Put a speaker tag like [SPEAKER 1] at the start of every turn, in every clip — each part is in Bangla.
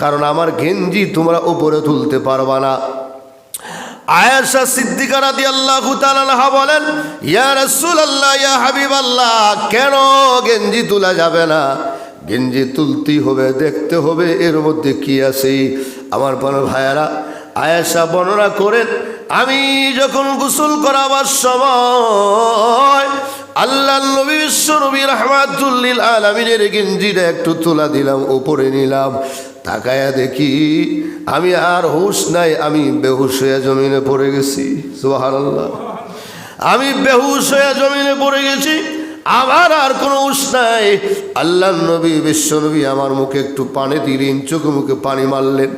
[SPEAKER 1] কারণ আমার গেঞ্জি তোমরা উপরে তুলতে পারবা না। আয়েশা সিদ্দিকা রাদিয়াল্লাহু তাআলা বলেন, ইয়া রাসূলুল্লাহ, ইয়া হাবিবাল্লাহ, কেন গেঞ্জি তোলা যাবে না? গেঞ্জি তুলতেই হবে, দেখতে হবে, এর মধ্যে কি আছে? আমার বড় ভাইয়ারা, আয়েশা বর্ণনা করেন, আমি যখন গোসল করাবার সময় আল্লাহ নবী বিশ্ব নবী রহমাতুল্লিল আলমিনের গেঞ্জিটা একটু তোলা দিলাম, উপরে নিলাম। তাকায়া দেখি আমি আর হুশ নাই, আমি বেহুশ হয়ে জমিনে পড়ে গেছি। সোহান আমি বেহুশ হয়ে জমিনে পড়ে গেছি। আমার আর কোনো উস নাই। আল্লাহ নবী, বিশ্ব নবী আমার মুখে একটু পানি দিলেন, চোখে মুখে পানি মারলেন।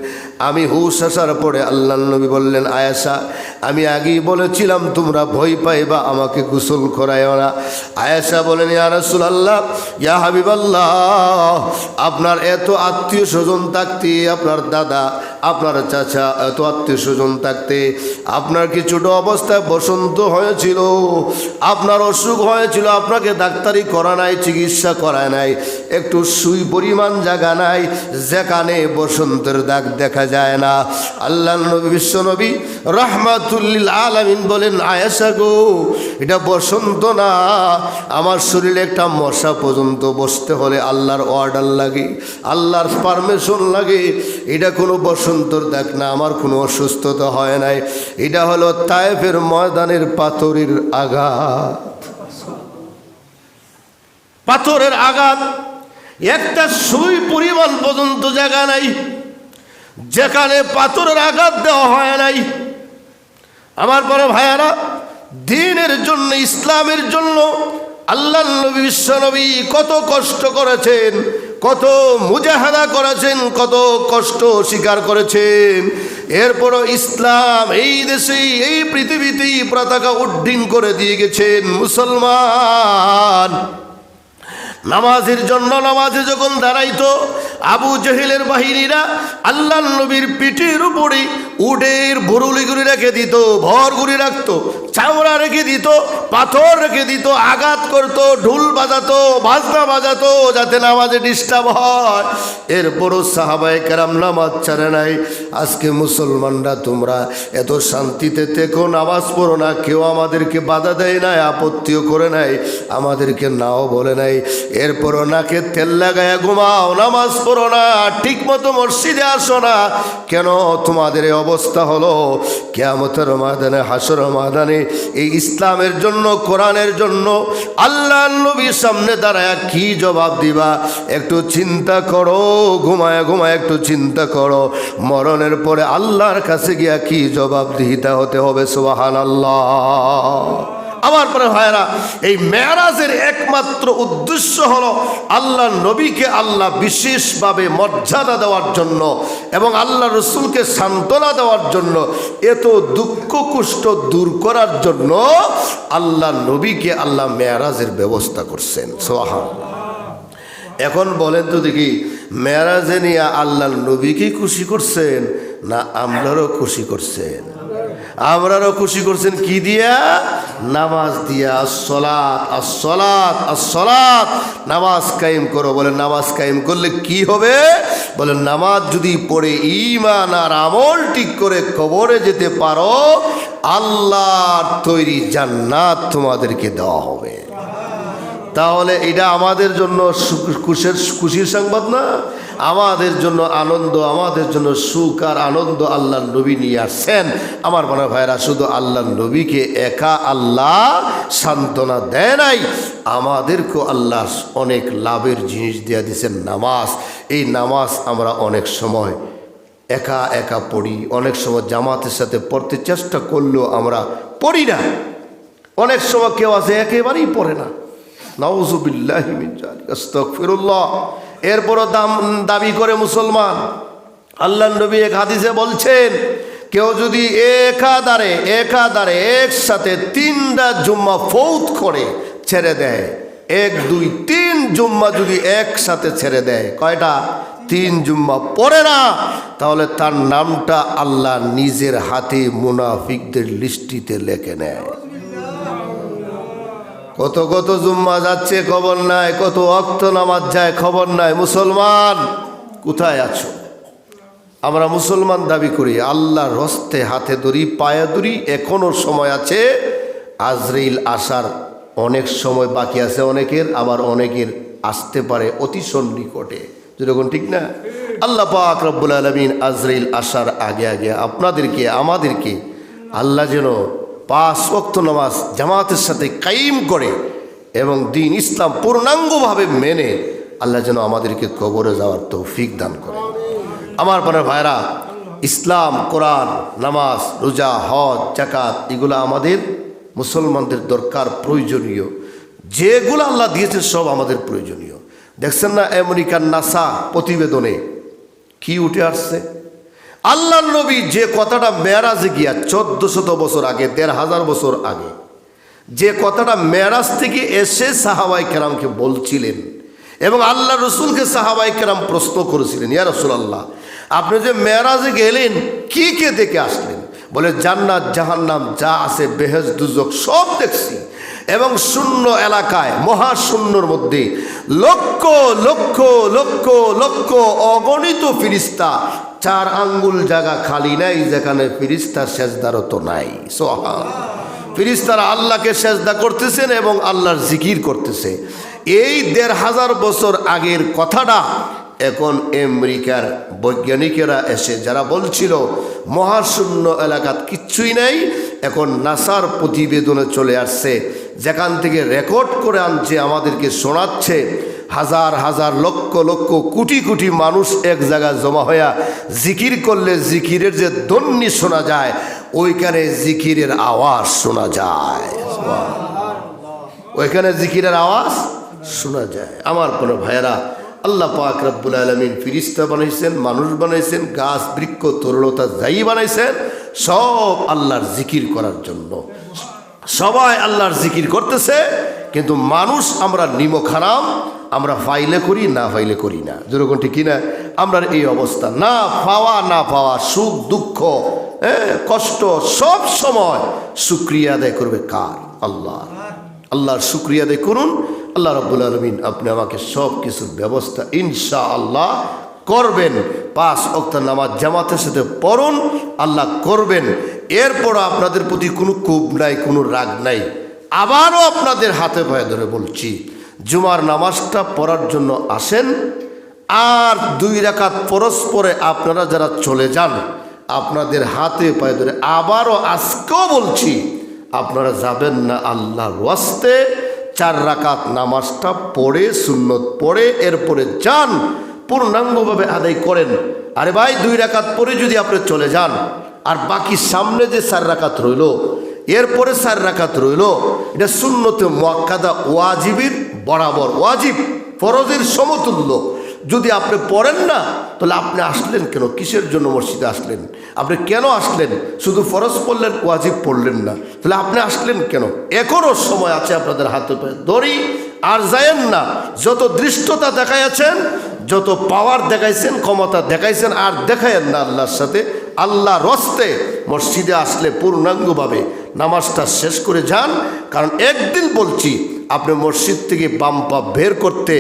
[SPEAKER 1] আমি হুশ আসার পরে আল্লাহ নবী বললেন আয়াসা আমি আগেই বলেছিলাম, তোমরা ভয় পাইবা, আমাকে গোসল করায় না। আয়াসা বলেন, ইয়া আল্লাহ ইয়া হাবিবাল্লাহ, আপনার এত আত্মীয় স্বজন থাকতে আপনার দাদা আপনার চাচা এত আত্মীয় স্বজন থাকতে আপনার কিছুটা অবস্থায় বসন্ত হয়েছিল? আপনার অসুখ হয়েছিল, আপনাকে ডাক্তারি করা নাই, চিকিৎসা করায় নাই, একটু সুই পরিমাণ জায়গা নাই, যেখানে বসন্তের দাগ দেখা যায় না। আল্লাহ নবী, বিশ্ব নবী রহমাতুল্লিল আলামিন বলেন, আয়েশা গো, এটা বসন্ত না, আমার শরীরে একটা মশা পর্যন্ত বসতে হলে আল্লাহর অর্ডার লাগে, আল্লাহর পারমিশন লাগে, এটা কোনো বসন্তর দেখ না, আমার কোনো অসুস্থতা হয় নাই। এটা হলো তায়েফের ময়দানের পাথরের আঘাত। পাথরের আঘাত, একটা সুই পরিমাণ পর্যন্ত জায়গা নাই। যেখানে পাথরের আঘাত দেওয়া হয় নাই। আমার বড় ভাইয়ারা, দিনের জন্য, ইসলামের জন্য আল্লাহ নবী বিশ্বনবী কত কষ্ট করেছেন। কত মুজাহাদা করেছেন, কত কষ্ট স্বীকার করেছেন। এরপরও ইসলাম এই দেশেই এই পৃথিবীতেই পতাকা উড্ডীন করে দিয়ে গেছেন মুসলমান। নামাজের জন্য নামাজে যখন দাঁড়াইতো, আবু জহিলের বাহিনীরা আল্লাহ নবীর পিঠের উপরে উডের বরুলিগুলি রেখে দিত, ভর ভরগুলি রাখতো, চামড়া রেখে দিত, পাথর রেখে দিত, আঘাত করতো, ঢুল বাজাতো, বাজনা বাজাতো, যাতে নামাজে ডিস্টার্ব হয়। এরপরও সাহাবাই কেরাম নামাজ ছাড়ে নাই। আজকে মুসলমানরা তোমরা এত শান্তিতে থেকো, নামাজ পড়ো না, কেউ আমাদেরকে বাধা দেয় নাই, আপত্তিও করে নাই, আমাদেরকে নাও বলে নাই। এরপরও নাকে তেল লাগায়া ঘুমাও, নামাজ পড়ো না ঠিক মতো মসজিদে আসো না। কেন তোমাদের এই অবস্থা হলো কেয়ামতের মাদানে হাসর মাদানে এই ইসলামের জন্য, কোরআনের জন্য আল্লাহ নবীর সামনে দাঁড়ায় কি জবাব দিবা? একটু চিন্তা করো, ঘুমায় ঘুমায় একটু চিন্তা করো। মরণের পরে আল্লাহর কাছে গিয়া কি জবাব দিহিতা হতে হবে? সোহান আল্লাহ আমার পরে ভাইরা এই মেয়ারাজের একমাত্র উদ্দেশ্য হলো আল্লাহ নবীকে আল্লাহ বিশেষভাবে মর্যাদা দেওয়ার জন্য এবং আল্লাহ রসুলকে সান্ত্বনা দেওয়ার জন্য এত দুঃখ কুষ্ঠ দূর করার জন্য আল্লাহ নবীকে আল্লাহ মেয়ারাজের ব্যবস্থা করছেন। সোহা এখন বলেন তো দেখি, মেয়ারাজে নিয়ে আল্লাহ নবীকে খুশি করছেন না আমরারও খুশি করছেন? আমরারও খুশি করছেন কি দিয়া? নামাজ দিয়া আসলাত আসলাত আসলাত নামাজ কায়েম করো, বলে নামাজ কায়েম করলে কি হবে? বলে নামাজ যদি পড়ে ইমান আর আমল ঠিক করে কবরে যেতে পারো, আল্লাহর তৈরি জান্নাত তোমাদেরকে দেওয়া হবে। তাহলে এটা আমাদের জন্য খুশের খুশির সংবাদ না? আমাদের জন্য আনন্দ, আমাদের জন্য সুখ আর আনন্দ আল্লাহ নবী নিয়ে আসছেন। আমার মনে ভাইরা, শুধু আল্লাহ নবীকে একা আল্লাহ সান্ত্বনা দেয় নাই, আমাদেরকেও আল্লাহ অনেক লাভের জিনিস দিয়ে দিয়েছেন নামাজ। এই নামাজ আমরা অনেক সময় একা একা পড়ি, অনেক সময় জামাতের সাথে পড়তে চেষ্টা করলেও আমরা পড়ি না। অনেক সময় কেউ আছে, একেবারেই পড়ে না। নাউজুবিল্লাহি জালিক, আস্তাগফিরুল্লাহ। এরপরও দাম, দাবি করে মুসলমান। আল্লাহ নবী এক হাদিসে বলছেন, কেউ যদি একাধারে একাধারে একসাথে তিনটা জুম্মা ফৌত করে ছেড়ে দেয়, এক, দুই, তিন জুম্মা যদি একসাথে ছেড়ে দেয়, কয়টা? তিন জুম্মা পড়ে না, তাহলে তার নামটা আল্লাহ নিজের হাতে মুনাফিকদের লিস্টিতে লেখে নেয়। কত কত জুম্মা যাচ্ছে খবর নাই, কত অক্ত নামাজ যায় খবর নাই। মুসলমান, কোথায় আছো? আমরা মুসলমান দাবি করি, আল্লাহর হস্তে হাতে ধরি পায়ে ধরি এখনও সময় আছে। আজরাইল আসার অনেক সময় বাকি আছে অনেকের, আবার অনেকের আসতে পারে অতি সন্নিকটে যেরকম ঠিক না? আল্লাহ পাক রব্বুল আলমিন আজরাইল আসার আগে আগে আপনাদেরকে, আমাদেরকে আল্লাহ যেন পাঁচ ওয়াক্ত নামাজ জামাতের সাথে কাইম করে এবং দিন ইসলাম পূর্ণাঙ্গভাবে মেনে আল্লাহ যেন আমাদেরকে কবরে যাওয়ার তৌফিক দান করে। আমার পরে ভাইরা ইসলাম, কোরআন, নামাজ, রোজা, হজ জাকাত এগুলো আমাদের মুসলমানদের দরকার প্রয়োজনীয়। যেগুলো আল্লাহ দিয়েছে সব আমাদের প্রয়োজনীয়। দেখছেন না আমেরিকার নাসা প্রতিবেদনে কি উঠে আসছে? আল্লাহ নবী যে কথাটা মেয়ারাজে গিয়া চোদ্দ শত বছর আগে, দেড় হাজার বছর আগে, যে কথাটা মেয়ারাজ থেকে এসে সাহাবাই কেরামকে বলছিলেন এবং আল্লাহ রসুলকে সাহাবাই কেরাম প্রশ্ন করেছিলেন, ইয়া রসুল আল্লাহ আপনি যে মেয়ারাজে গেলেন, কি কে দেখে আসলেন? বলে, জান্নাত, জাহান্নাম, যা আছে বেহেজ দুজক, সব দেখছি। এবং শূন্য এলাকায়, মহাশূন্যর মধ্যে, লক্ষ লক্ষ লক্ষ লক্ষ অগণিত ফিরিস্তা, চার আঙ্গুল জায়গা খালি নাই, যেখানে ফিরিস্তার সেজদারত নাই। ফিরিস্তারা আল্লাহকে সেজদা করতেছেন এবং আল্লাহর জিকির করতেছে। এই দেড় হাজার বছর আগের কথাটা এখন আমেরিকার বৈজ্ঞানিকেরা এসে যারা বলছিল, মহাশূন্য এলাকাত কিচ্ছুই নাই, এখন নাসার প্রতিবেদনে চলে আসছে, যেখান থেকে রেকর্ড করে আনছে, আমাদেরকে শোনাচ্ছে, হাজার হাজার লক্ষ লক্ষ কোটি কোটি মানুষ এক জায়গায় জমা হইয়া জিকির করলে জিকিরের যে দন্নি শোনা যায়, ওইখানে জিকিরের আওয়াজ শোনা যায়। ওইখানে জিকিরের আওয়াজ শোনা যায়। আমার কোনো ভাইয়েরা আল্লাহ পাক রব্বুল আলমিন ফিরিস্তা বানাইছেন, মানুষ বানাইছেন, গাছ, বৃক্ষ, তরুণতা যাই বানাইছেন, সব আল্লাহর জিকির করার জন্য। সবাই আল্লাহর জিকির করতেছে, কিন্তু মানুষ আমরা নিমক হারাম, আমরা ফাইলে করি, না ফাইলে করি না। যেরকম ঠিক কিনা? আমরা এই অবস্থা। না পাওয়া না পাওয়া, সুখ, দুঃখ হ্যাঁ কষ্ট, সব সময় শুক্রিয়া আদায় করবে কার? আল্লাহ আল্লাহর শুক্রিয়া আদায় করুন আল্লাহ রব্বুল আলমিন আপনি আমাকে সব কিছুর ব্যবস্থা ইনশা আল্লাহ করবেন। পাঁচ অক্ত নামাজ জামাতের সাথে পড়ুন, আল্লাহ করবেন। এরপর আপনাদের প্রতি কোনো ক্ষোভ নাই, কোনো রাগ নাই। আবারও আপনাদের হাতে পায়ে ধরে বলছি, জুমার নামাজটা পড়ার জন্য আসেন, আর দুই রাকাত পরস্পরে আপনারা যারা চলে যান, আপনাদের হাতে পায়ে ধরে আবারও আজকেও বলছি, আপনারা যাবেন না আল্লাহর ওয়াস্তে। চার রাকাত নামাজটা পড়ে, সুন্নত পড়ে, এরপরে যান, পূর্ণাঙ্গভাবে আদায় করেন। আরে ভাই, দুই রাকাত পরে যদি আপনি চলে যান, আর বাকি সামনে যে চার রাকাত রইল, এরপরে চার রাকাত রইল, এটা শূন্যতে মোয়াক্কাদা ওয়াজিবির বরাবর, ওয়াজিব, ফরজের সমতুল্য। যদি আপনি পড়েন না তাহলে আপনি আসলেন কেন? কিসের জন্য মসজিদে আসলেন? আপনি কেন আসলেন? শুধু ফরজ পড়লেন, ওয়াজিব পড়লেন না। তাহলে আপনি আসলেন কেন? এখনও সময় আছে আপনাদের হাতে দড়ি আর যায়েন না। যত দৃষ্টতা দেখাইয়াছেন, যত পাওয়ার দেখাইছেন, ক্ষমতা দেখাইছেন আর দেখায়েন না আল্লাহর সাথে আল্লাহ রস্তে মসজিদে আসলে পূর্ণাঙ্গভাবে নামাজটা শেষ করে যান। কারণ একদিন বলছি, আপনি মসজিদ থেকে বাম্পা বের করতে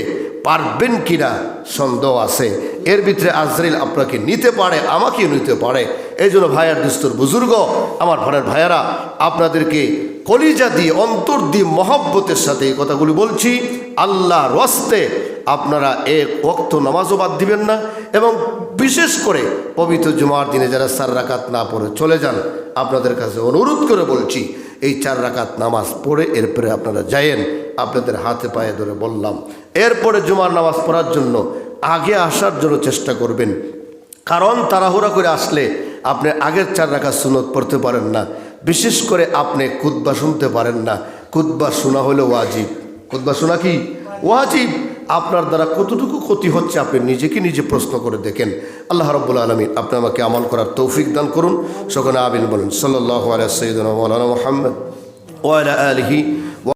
[SPEAKER 1] পারবেন কিনা সন্দেহ আছে। এর ভিতরে আজরাইল আপনাকে নিতে পারে, আমাকেও নিতে পারে। এই জন্য ভাইয়ার দুস্তর বুজুর্গ, আমার ঘরের ভাইয়ারা, আপনাদেরকে কলিজা দিয়ে, অন্তর দিয়ে মহব্বতের সাথে এই কথাগুলি বলছি। আল্লাহ রস্তে আপনারা এক ওক্ত নামাজও বাদ দিবেন না এবং বিশেষ করে পবিত্র জুমার দিনে যারা চার রাকাত না পড়ে চলে যান, আপনাদের কাছে অনুরোধ করে বলছি, এই চার রাকাত নামাজ পড়ে, এরপরে আপনারা যায়েন। আপনাদের হাতে পায়ে ধরে বললাম, এরপরে জুমার নামাজ পড়ার জন্য আগে আসার জন্য চেষ্টা করবেন। কারণ তাড়াহুড়া করে আসলে আপনি আগের চার রাখা সুনত পড়তে পারেন না। বিশেষ করে আপনি কুদ্বা শুনতে পারেন না। কুদ্বা শোনা হলে ওয়াজিব। কুদ্বা শোনা কি? ওয়াজিব। আপনার দ্বারা কতটুকু ক্ষতি হচ্ছে আপনি নিজেকে নিজে প্রশ্ন করে দেখেন। আল্লাহ রব্বুল আলমী আপনি আমাকে আমল করার তৌফিক দান করুন। সকলে আবিন বলুন। সাল্লাহ আলিয়া সঈদ মৌলানা মোহাম্মদ। ওয়ালা আলহি